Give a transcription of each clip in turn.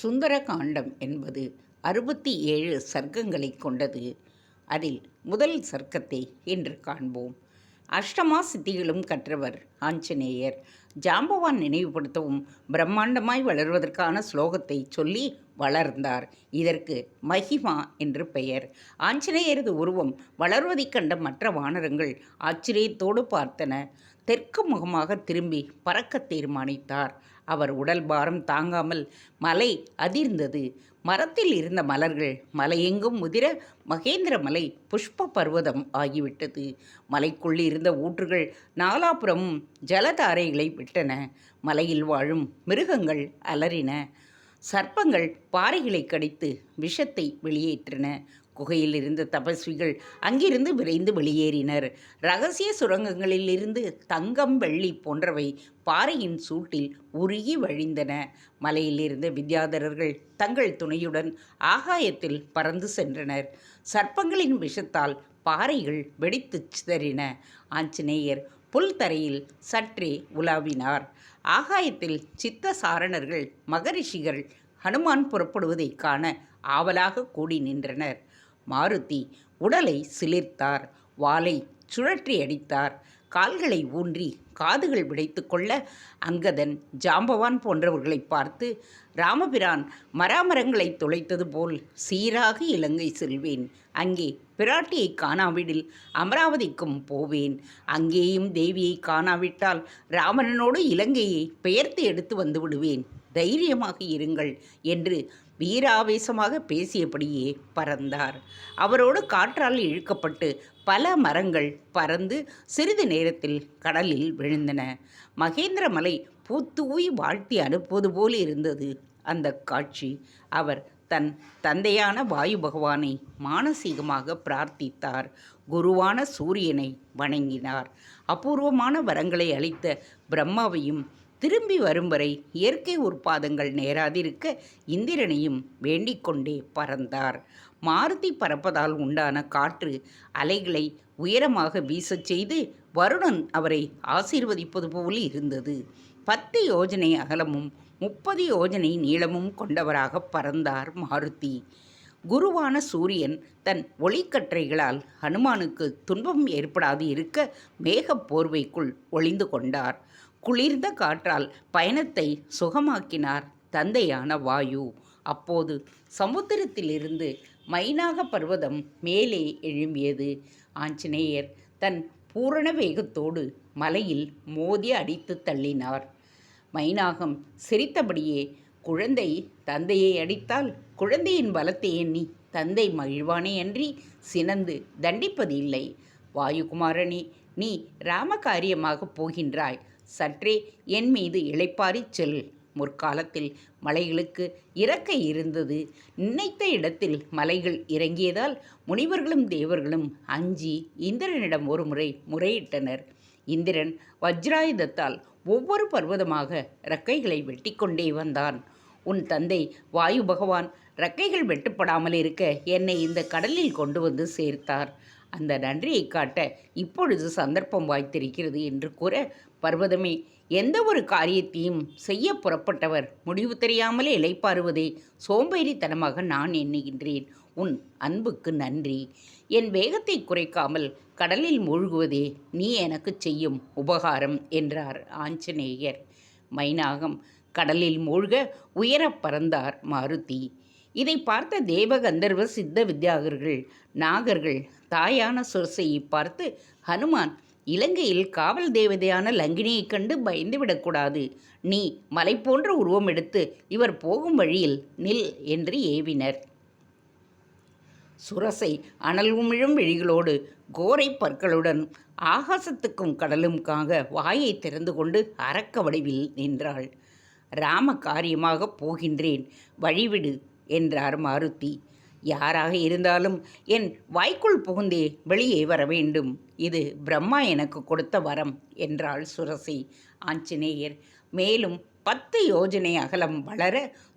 சுந்தர காண்டம் என்பது அறுபத்தி ஏழு சர்க்கங்களை கொண்டது. அதில் முதல் சர்க்கத்தை இன்று காண்போம். அஷ்டமா சித்திகளும் கற்றவர் ஆஞ்சநேயர். ஜாம்பவான் நினைவுபடுத்தவும் பிரம்மாண்டமாய் வளர்வதற்கான ஸ்லோகத்தை சொல்லி வளர்ந்தார். இதற்கு மகிமா என்று பெயர். ஆஞ்சநேயரது உருவம் வளர்வதைக் கண்ட மற்ற வானரங்கள் ஆச்சரியத்தோடு பார்த்தன. தெற்கு முகமாக திரும்பி பறக்க தீர்மானித்தார். அவர் உடல் பாரம் தாங்காமல் மலை அதிர்ந்தது. மரத்தில் இருந்த மலர்கள் மலையெங்கும் முதிர மகேந்திர மலை புஷ்ப பர்வதம் ஆகிவிட்டது. மலைக்குள் இருந்த ஊற்றுகள் நாலாபுறமும் ஜலதாரைகளை விட்டன. மலையில் வாழும் மிருகங்கள் அலறின. சர்ப்பங்கள் பாறைகளை கடித்து விஷத்தை வெளியேற்றின. குகையில் இருந்த தபஸ்விகள் அங்கிருந்து விரைந்து வெளியேறினர். ரகசிய சுரங்கங்களிலிருந்து தங்கம் வெள்ளி போன்றவை பாறையின் சூட்டில் உருகி வழிந்தன. மலையிலிருந்த வித்யாதரர்கள் தங்கள் துணையுடன் ஆகாயத்தில் பறந்து சென்றனர். சர்ப்பங்களின் விஷத்தால் பாறைகள் வெடித்து சிதறின. ஆஞ்சநேயர் புல் தரையில் சற்றே உலாவினார். ஆகாயத்தில் சித்த சாரணர்கள் மகரிஷிகள் ஹனுமான் புறப்படுவதைக் காண ஆவலாக கூடி நின்றனர். மாருதி உடலை சிலிர்த்தார். வாலை சுழற்றி அடித்தார் கால்களை ஊன்றி காதுகள் விடைத்து கொள்ள அங்கதன் ஜாம்பவான் போன்றவர்களை பார்த்து ராமபிரான் மராமரங்களை துளைத்தது போல் சீராக இலங்கை செல்வேன். அங்கே பிராட்டியை காணாவிடில் அமராவதிக்கும் போவேன். அங்கேயும் தேவியை காணாவிட்டால் ராவணனோடு இலங்கையை பெயர்த்து எடுத்து வந்து விடுவேன். தைரியமாக இருங்கள் என்று வீராவேசமாக பேசியபடியே பறந்தார். அவரோடு காற்றால் இழுக்கப்பட்டு பல மரங்கள் பறந்து சிறிது நேரத்தில் கடலில் விழுந்தன. மகேந்திர மலை பூத்துவி வாழ்த்தி அனுப்புவது போல் இருந்தது அந்த காட்சி. அவர் தன் தந்தையான வாயு பகவானை மானசீகமாக பிரார்த்தித்தார். குருவான சூரியனை வணங்கினார். அபூர்வமான வரங்களை அளித்த பிரம்மாவையும் திரும்பி வரும் வரை இயற்கை உற்பாதங்கள் நேராதிருக்க இந்திரனையும் வேண்டிக்கொண்டே பறந்தார். மாருதி பறப்பதால் உண்டான காற்று அலைகளை உயரமாக வீசச் செய்து வருணன் அவரை ஆசீர்வதிப்பது போல் இருந்தது. பத்து யோஜனை அகலமும் முப்பது யோஜனை நீளமும் கொண்டவராக பறந்தார் மாருதி. குருவான சூரியன் தன் ஒளிக்கற்றைகளால் ஹனுமானுக்கு துன்பம் ஏற்படாது இருக்க மேகப் போர்வைக்குள் ஒளிந்து கொண்டார். குளிர்ந்த காற்றால் பயணத்தை சுகமாக்கினார் தந்தையான வாயு. அப்போது சமுத்திரத்திலிருந்து மைனாக பர்வதம் மேலே எழும்பியது. ஆஞ்சநேயர் தன் பூரண வேகத்தோடு மலையில் மோதி அடித்து தள்ளினார். மைனாகம் சிரித்தபடியே குழந்தை தந்தையை அடித்தால் குழந்தையின் பலத்தை எண்ணி தந்தை மகிழ்வானே அன்றி சினந்து தண்டிப்பது இல்லை வாயுகுமாரனே நீ ராமகாரியமாக போகின்றாய். சற்றே என் மீது இளைப்பாரிச் செல். முற்காலத்தில் மலைகளுக்கு இறக்கை இருந்தது. நினைத்த இடத்தில் மலைகள் இறங்கியதால் முனிவர்களும் தேவர்களும் அஞ்சி இந்திரனிடம் ஒருமுறை முறையிட்டனர். இந்திரன் வஜ்ராயுதத்தால் ஒவ்வொரு பர்வதமாக இறக்கைகளை வெட்டிக்கொண்டே வந்தான். உன் தந்தை வாயு பகவான் இறக்கைகள் வெட்டுப்படாமல் இருக்க என்னை இந்த கடலில் கொண்டு வந்து சேர்த்தார். அந்த நன்றியை காட்ட இப்பொழுது சந்தர்ப்பம் வாய்த்திருக்கிறது என்று கூற பர்வதமே. எந்த ஒரு காரியத்தையும் செய்ய புறப்பட்டவர் முடிவு தெரியாமலே இலைப்பாறுவதை சோம்பேறித்தனமாக நான் எண்ணுகின்றேன். உன் அன்புக்கு நன்றி. என் வேகத்தை குறைக்காமல் கடலில் மூழ்குவதே நீ எனக்கு செய்யும் உபகாரம் என்றார் ஆஞ்சநேயர். மைனாகம் கடலில் மூழ்க உயரப் பறந்தார் மாருதி. இதை பார்த்த தேவ கந்தர்வ சித்த வித்யாகர்கள் நாகர்கள் தாயான சொரசையை பார்த்து ஹனுமான் இலங்கையில் காவல் தேவதையான லங்கினியைக் கண்டு பயந்துவிடக்கூடாது நீ மலை போன்ற உருவம் எடுத்து இவர் போகும் வழியில் நில் என்று ஏவினர். சுரசை அனல் உமிழும் விழிகளோடு கோரை பற்களுடன் ஆகாசத்துக்கும் கடலும்காக வாயை திறந்து கொண்டு அரக்க வடிவில் நின்றாள். ராம காரியமாக போகின்றேன். வழிவிடு. என்றார் மாருதி. யாராக இருந்தாலும் என் வாய்க்குள் புகுந்தே வெளியே வர வேண்டும். இது பிரம்மா எனக்கு கொடுத்த வரம் என்றாள் சுரசி. ஆஞ்சநேயர் மேலும் பத்து யோஜனை அகலம் வளர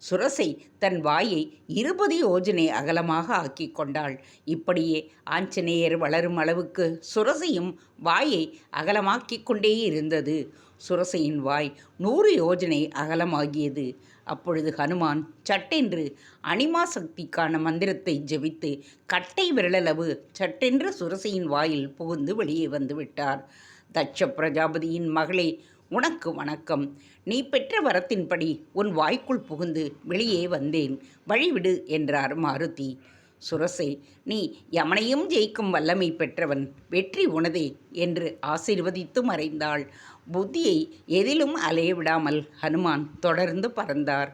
சுரசை தன் வாயை இருபது யோஜனை அகலமாக ஆக்கி கொண்டாள். இப்படியே ஆஞ்சநேயர் வளரும் அளவுக்கு சுரசையும் வாயை அகலமாக்கிக் கொண்டே இருந்தது. சுரசையின் வாய் நூறு யோஜனை அகலமாகியது. அப்பொழுது ஹனுமான் சட்டென்று அனிமா சக்திக்கான மந்திரத்தை ஜெபித்து கட்டை விரலளவு சட்டென்று சுரசையின் வாயில் புகுந்து வெளியே வந்து விட்டார். தட்ச பிரஜாபதியின் மகளே உனக்கு வணக்கம். நீ பெற்ற வரத்தின்படி உன் வாய்க்குள் புகுந்து வெளியே வந்தேன். வழிவிடு என்றார் மாருதி. சுரசே நீ யமனையும் ஜெயிக்கும் வல்லமை பெற்றவன். வெற்றி உனதே என்று ஆசிர்வதித்து மறைந்தாள். புத்தியை எதிலும் அலைய விடாமல் ஹனுமான் தொடர்ந்து பறந்தார்.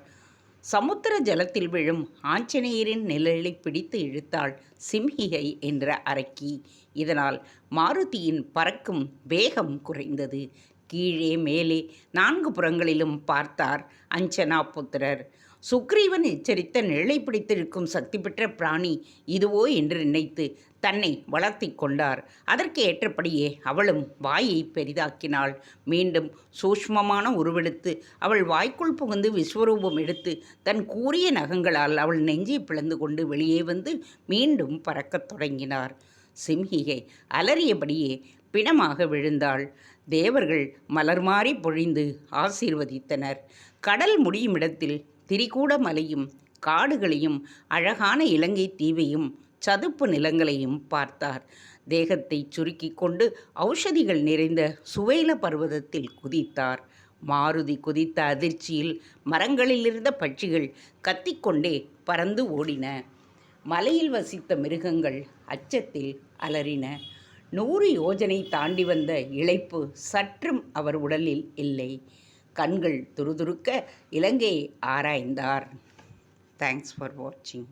சமுத்திர ஜலத்தில் விழும் ஆஞ்சநேயரின் நிழலை பிடித்து இழுத்தாள் சிம்ஹிகை என்ற அரக்கி. இதனால் மாருதியின் பறக்கும் வேகம் குறைந்தது. கீழே மேலே நான்கு புறங்களிலும் பார்த்தார் அஞ்சனா புத்திரர். சுக்ரீவன் எச்சரித்த நிழலை பிடித்திருக்கும் சக்தி பெற்ற பிராணி இதுவோ என்று நினைத்து தன்னை வளர்த்தி கொண்டார். அதற்கு ஏற்றபடியே அவளும் வாயை பெரிதாக்கினாள். மீண்டும் சூஷ்மமான உருவெடுத்து அவள் வாய்க்குள் புகுந்து விஸ்வரூபம் எடுத்து தன் கூறிய நகங்களால் அவள் நெஞ்சை பிளந்து கொண்டு வெளியே வந்து மீண்டும் பறக்கத் தொடங்கினார். சிம்ஹிகை அலறியபடியே பிணமாக விழுந்தாள். தேவர்கள் மலர் மாறி பொழிந்து ஆசீர்வதித்தனர். கடல் முடியும் இடத்தில் திரிகூட மலையும் காடுகளையும் அழகான இலங்கை தீவையும் சதுப்பு நிலங்களையும் பார்த்தார். தேகத்தை சுருக்கி கொண்டு ஔஷதிகள் நிறைந்த சுவேல பர்வதத்தில் குதித்தார். மாருதி குதித்த அதிர்ச்சியில் மரங்களிலிருந்த பட்சிகள் கத்திக்கொண்டே பறந்து ஓடின. மலையில் வசித்த மிருகங்கள் அச்சத்தில் அலறின. நூறு யோஜனை தாண்டி வந்த இழைப்பு சற்றும் அவர் உடலில் இல்லை. கண்கள் துருதுருக்க இலங்கையை ஆராய்ந்தார். தேங்க்ஸ் ஃபார் வாட்சிங்